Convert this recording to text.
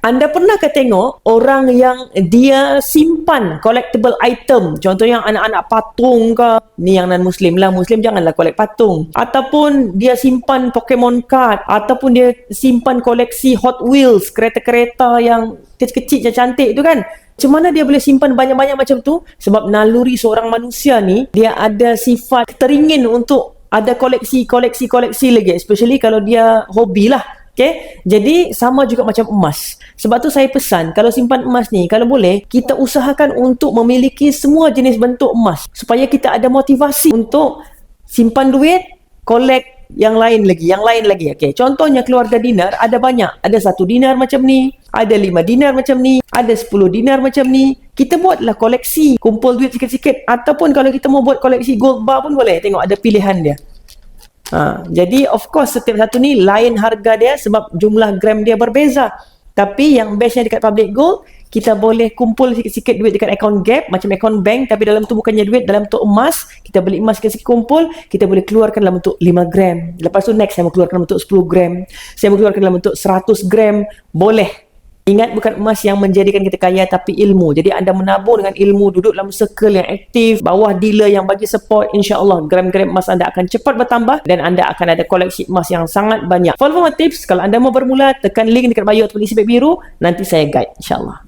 anda pernah ke tengok orang yang dia simpan collectible item? Contohnya anak-anak patung ke? Ni yang non muslim lah. Muslim janganlah collect patung. Ataupun dia simpan Pokemon card. Ataupun dia simpan koleksi Hot Wheels kereta-kereta yang kecil-kecil yang cantik tu kan? Macam mana dia boleh simpan banyak-banyak macam tu? Sebab naluri seorang manusia ni dia ada sifat teringin untuk ada koleksi-koleksi-koleksi lagi. Especially kalau dia hobi lah Okay? Jadi sama juga macam emas. Sebab tu saya pesan kalau simpan emas ni kalau boleh kita usahakan untuk memiliki semua jenis bentuk emas supaya kita ada motivasi untuk simpan duit, collect yang lain lagi, yang lain lagi. Okay. Contohnya keluarga dinar ada banyak. Ada satu dinar macam ni, ada lima dinar macam ni, ada sepuluh dinar macam ni. Kita buatlah koleksi, kumpul duit sikit-sikit. Ataupun kalau kita mau buat koleksi gold bar pun boleh. Tengok ada pilihan dia. Ha, jadi of course setiap satu ni lain harga dia sebab jumlah gram dia berbeza. Tapi yang bestnya dekat public gold, kita boleh kumpul sikit-sikit duit dekat account gap, macam account bank tapi dalam tu bukannya duit, dalam tu emas. Kita beli emas sikit-sikit kumpul, kita boleh keluarkan dalam bentuk 5 gram. Lepas tu next saya mau keluarkan dalam bentuk 10 gram. Saya mau keluarkan dalam bentuk 100 gram. Boleh. Ingat bukan emas yang menjadikan kita kaya tapi ilmu. Jadi anda menabur dengan ilmu, duduk dalam circle yang aktif, bawah dealer yang bagi support, insya-Allah gram-gram emas anda akan cepat bertambah dan anda akan ada koleksi emas yang sangat banyak. Follow my tips, kalau anda mau bermula, tekan link dekat bio ataupun isi biru, nanti saya guide insya-Allah.